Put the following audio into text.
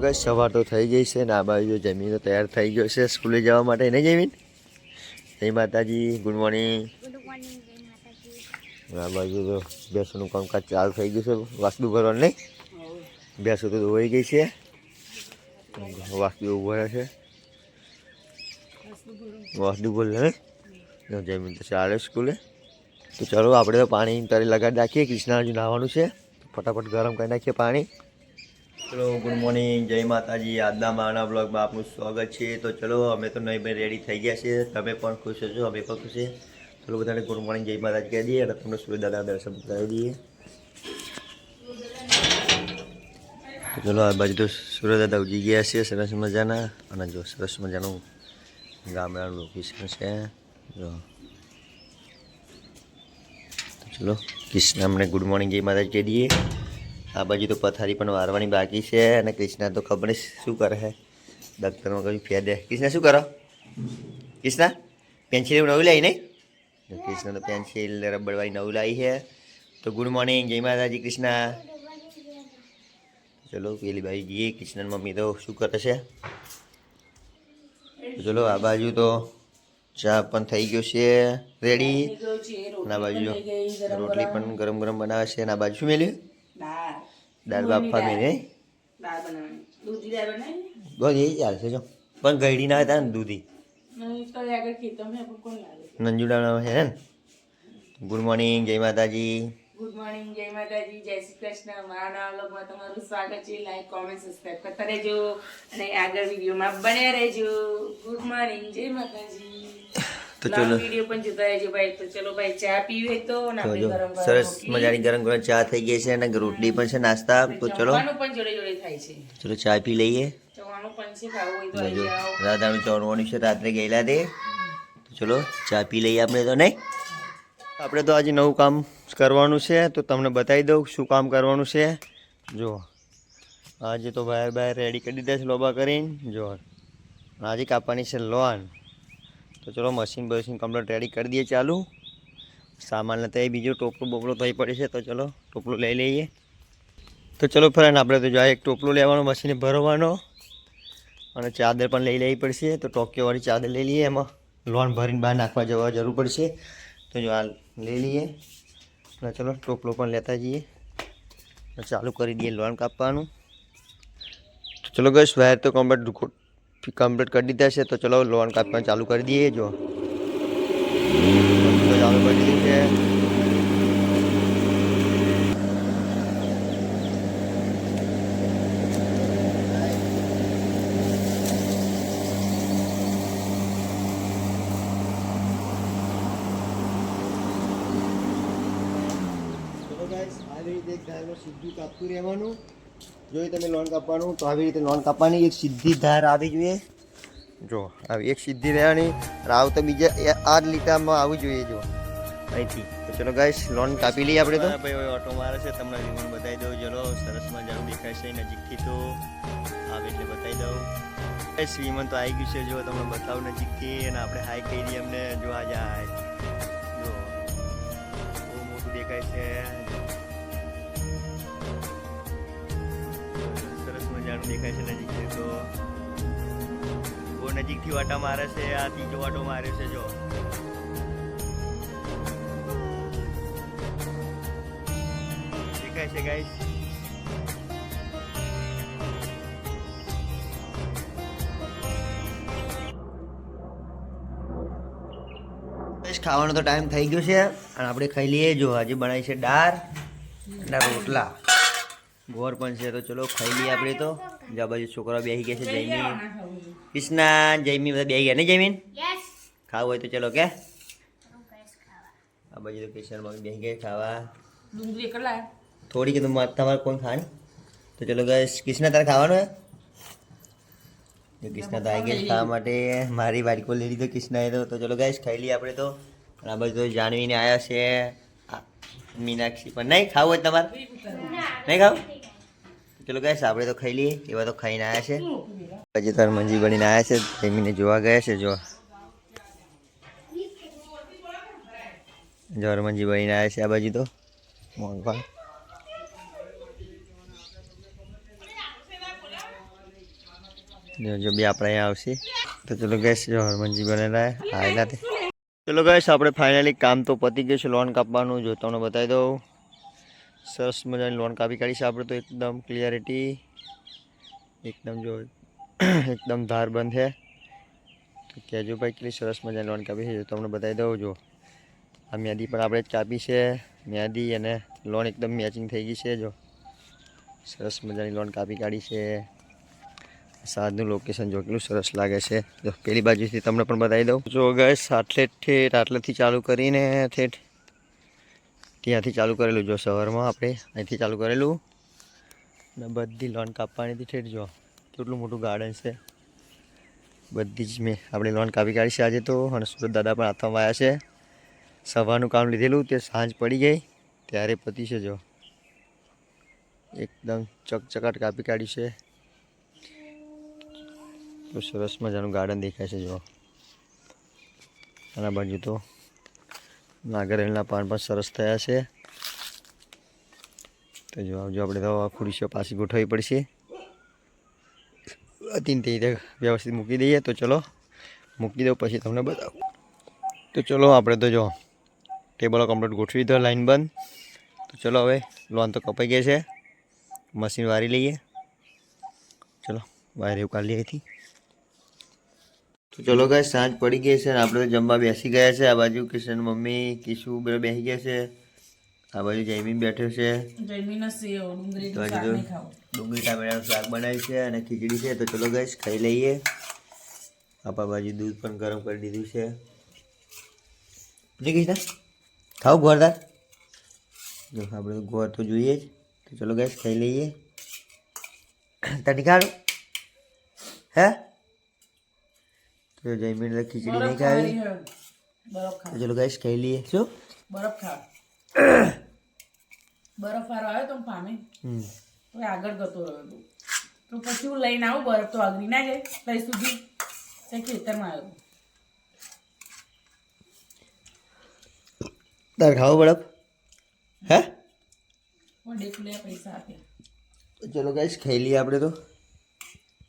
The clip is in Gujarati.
કે સવાર તો થઈ ગઈ છે ને આ બાજુ જમીન તો તૈયાર થઈ ગયો છે સ્કૂલે જવા માટે. નહીં જમીન જય માતાજી ગુડ મોર્નિંગ. આ બાજુ તો ભેંસોનું કામકાજ ચાલુ થઈ ગયું છે. વાસ્તુ ભરવાનું નહીં? ભેંસો તો ધોવાઈ ગઈ છે. વાસ્તુ ઊભો રહે છે. વાસ્તુ બોલ ને. જમીન તો ચાલે સ્કૂલે. તો ચલો આપણે તો પાણી તારે લગાડી નાખીએ. કૃષ્ણ હજુ નાહવાનું છે. ફટાફટ ગરમ કરી નાખીએ પાણી. ચલો ગુડ મોર્નિંગ જય માતાજી. આજના મારા બ્લોગમાં આપનું સ્વાગત છે. તો ચલો, અમે તો નહીં ભાઈ રેડી થઈ ગયા છીએ તમે પણ ખુશ છો અમે પણ ખુશ છે. ચલો, બધાને ગુડ મોર્નિંગ જય માતાજી કહી દઈએ અને તમને સૂર્યદાદા દર્શન કરાવી દઈએ. ચલો, આ બાજુ તો સૂર્યદાદા ઉજી ગયા છે, સરસ મજાના. અને જો, સરસ મજાનું ગામડાનું લોકેશન છે. જો. ચલો કૃષ્ણ અમને ગુડ મોર્નિંગ જય માતાજી કહી દઈએ. આ બાજુ તો પથારી પણ વારવાની બાકી છે અને કૃષ્ણા તો ખબર શું કરે છે. દફતરમાં કયું ફેર દે. કૃષ્ણા, શું કરો? કૃષ્ણા પેન્સિલ એવું નવું લાવી નહીં કૃષ્ણ તો પેન્સિલ રબડવાળી નવું લાવી છે. તો ગુડ મોર્નિંગ જય માતાજી, કૃષ્ણા. ચલો, પેલી બાજુ જઈએ. કૃષ્ણ મમ્મી તો શું કરે છે? ચલો, આ બાજુ તો ચા પણ થઈ ગયો છે રેડી ના બાજુ રોટલી પણ ગરમ ગરમ બનાવે છે. ના બાજુ શું મેલ્યું? દાળ. દાળ બાફા મેલે દાળ. બનાવવાની. દૂધી દાળ બનાવી બસ એ ચાલશે જો. પણ ગળી ના હતા ને દૂધી. નંજુડા છે ને? ગુડ મોર્નિંગ જય માતાજી. ગુડ મોર્નિંગ જય માતાજી જય શ્રી કૃષ્ણ. મારા નવા તમારું સ્વાગત છે. લાઈક કોમેન્ટ સબસ્ક્રાઈબ કરતા રહેજો. અને આગળ વિડીયોમાં બન્યા રહેજો. ગુડ મોર્નિંગ જય માતાજી. તો ચલો. વિડિયો પણ જોતા ભાઈ. તો ચલો ભાઈ ચા પીવે તો અને આપણે ગરમ ગરમ સરસ મજાની ગરમ ગરમ ચા થઈ ગઈ છે અને રોટલી પણ છે નાસ્તા. તો ચલો. પણ જોડે જોડે થાય છે. ચલો ચા પી લઈએ. રાધાનું ચોરવાનું છે રાત્રે ગયેલા તે. તો ચલો ચા પી લઈએ આપણે તો નહીં? આપણે તો આજે નવું કામ કરવાનું છે તો તમને બતાવી દઉં શું કામ કરવાનું છે. જો આજે તો બહાર બહાર રેડી કરી દીધા છે લોબા કરીને. જો આજે કાપવાની છે લોન. તો ચલો મશીન બશીન કમ્પ્લેટ રેડી કરી દઈએ ચાલુ. સામાન લેતા બીજો ટોપલું બોપલું થઈ પડે છે, તો ચલો ટોપલું લઈ લઈએ. તો ચલો ફ્રેન્ડ આપણે તો જાય એક ટોપલું લેવાનું મશીને ભરવાનો. અને ચાદર પણ લઈ લેવી પડશે, તો ટોકીઓવાળી ચાદર લઈ લઈએ એમાં. લોન ભરીને બહાર નાખવા જવા જરૂર પડશે. તો જો આ લઈ લઈએ. અને ચલો ટોપલો પણ લેતા જઈએ. ચાલુ કરી દઈએ લોન કાપવાનું. ચલો ગઈશ વાયર તો કમ્પ્લીટ કમ્પ્લીટ કરી દીધા છે, તો ચલો લોન કાપવાનું ચાલુ કરી દઈએ જો. ચાલુ કરી દીધું છે. આવી રીતે સીધું કાપતું રહેવાનું. જો તમે લોન કાપવાનું, તો આવી રીતે લોન કાપવાની. એક સીધી ધાર આવી જોઈએ. જો, આવી એક સીધી રહેવાની. રાવ તો બીજા આ જ લીટામાં આવવી જોઈએ, જો. અહીંથી. તો ચલો ગાઈસ લોન કાપી લઈએ આપણે તો. ભાઈ ઓટો મારે છે. તમને રીવન બતાવી દઉં. ચલો, સરસ મજાનું દેખાય છે. નજીકથી તો આવે એટલે બતાવી દઉં. શ્રીમંત તો આવી ગયું છે. જો, તમને બતાવું નજીકથી. અને આપણે હાઈ કહી દઈએ અમને. જોવા આજે જો મજાનું દેખાય છે નજીકથી તો બહુ નજીકથી વાટા મારે છે, આ ત્રીજો વાટો મારે છે, જો. દેખાય છે ગાઈસ ખાવાનો તો ટાઈમ થઈ ગયો છે, અને આપણે ખાઈ લઈએ. જો આજે બનાવી છે દાળ અને રોટલા. ગોળ પણ છે તો ચલો ખાઈ લઈએ આપણે તો. જ્યાં બાજુ છોકરા બેસી ગયા છે જયમીન. કૃષ્ણા જયમી બધા બેસી ગયા નહીં જયમીન? ખાવું હોય તો ચલો કે. આ બાજુ તો કૃષ્ણ મમ્મી બેસી ગયા ખાવા. ડુંગળી થોડી કે તમારે કોણ ખાવાની? તો ચલો ગઈશ કૃષ્ણ તારે ખાવાનું હે? જો કૃષ્ણ તો આવી ગયા ખાવા માટે. મારી વાડીકો લઈ લીધો કૃષ્ણએ તો. તો ચલો ગાઈશ ખાઈ લઈએ આપણે તો. આ બાજુ તો જાણવીને આવ્યા છે. મીનાક્ષી પણ. નહીં ખાવું હોય તમારે? નહીં ખાવું? ચલો ગાઈશ આપણે તો ખાઈ લઈએ. એવા તો ખાઈને આવ્યા છે. પછી તાર મંજી બનીને આવ્યા છે. જમીને જોવા ગયા છે, જો. જો મંજી બનીને આવ્યા છે આ બાજુ તો. મોંઘવા જો બી આપણે અહીંયા આવશે. તો ચલો ગેસ જો હરમનજી બનેલા આવેલા તે ચલો ગેસ આપણે ફાઇનલી કામ તો પતી ગયું છે લોન કાપવાનું. જો તમને બતાવી દઉં. સરસ મજાની લોન કાપી કાઢી છે. આપણે તો એકદમ ક્લિયરિટી એકદમ જો, એકદમ ધાર બંધ છે. તો કહેજો ભાઈ, કેટલી સરસ મજાની લોન કાપી છે. જો તમને બતાવી દઉં, જો. આ મ્યાદી પણ આપણે જ કાપી છે. મ્યાદી અને લોન એકદમ મેચિંગ થઈ ગઈ છે, જો. સરસ મજાની લોન કાપી કાઢી છે. સાજનું લોકેશન જો કેટલું સરસ લાગે છે. જો, પેલી બાજુથી તમને પણ બતાવી દઉં. જો ગેસ આટલે ઠેઠ આટલેથી ચાલુ કરીને ઠેઠ ત્યાંથી ચાલુ કરેલું જો સવારમાં આપણે, અહીંથી ચાલુ કરેલું. અને બધી લોન કાપવાનીથી ઠેઠ જો, કેટલું મોટું ગાર્ડન છે. બધી જ મેં આપણે લોન કાપી કાઢી છે આજે તો, અને સુરત દાદા પણ હાથમાં આવ્યા છે. સવારનું કામ લીધેલું, તે સાંજ પડી ગઈ, ત્યારે પતી છે જો. એકદમ ચકચકાટ કાપી કાઢી છે. તો સરસ મજાનું ગાર્ડન દેખાય છે જો. આના બાજુ તો નાગરેલના પાન પણ સરસ થયા છે. તો જો આવજો, આપણે તો ખુરશીઓ પાછી ગોઠવવી પડશે. અતિન તે વ્યવસ્થિત મૂકી દઈએ. તો ચલો, મૂકી દઉં, પછી તમને બતાવું. તો ચલો, આપણે તો જો ટેબલો કમ્પ્લીટ ગોઠવી દો લાઈન બંધ. તો ચલો હવે, લોન તો કપાઈ ગઈ છે. મશીન વારી લઈએ. ચલો, વાયર એવું કાઢી અહીંથી. તો ચલો ગાય સાંજ પડી ગઈ છે અને આપણે તો જમવા બેસી ગયા છે. આ બાજુ કિશન મમ્મી કિશુ બધા બેસી ગયા છે. આ બાજુ જૈમીન બેઠો છે. ડુંગળી ટામેટાનું શાક બનાવ્યું છે અને ખીચડી છે. તો ચલો ગાય ખાઈ લઈએ. આપા બાજુ દૂધ પણ ગરમ કરી દીધું છે. નહીં કૃષ્ણ ખાવ ગોળદાર જો આપણે ગોળ તો જોઈએ જ. તો ચલો ગાય ખાઈ લઈએ. ખાડો હે? તો જયમીન ખીચડી નહીં ખાવી? બરફ તો ચલો ગાઈસ ખાઈ લઈએ. શું? બરફ ખા બરફ વાળો આવ્યો તો પામે તો આગળ જતો રહ્યો તું તો પછી હું લઈને આવું બરફ તો અગ્નિ ના જાય. ત્યાં સુધી. તે ખેતરમાં આવ્યો તાર ખાવો બરફ? હે? ચલો ગાઈસ ખાઈ લઈએ આપણે તો.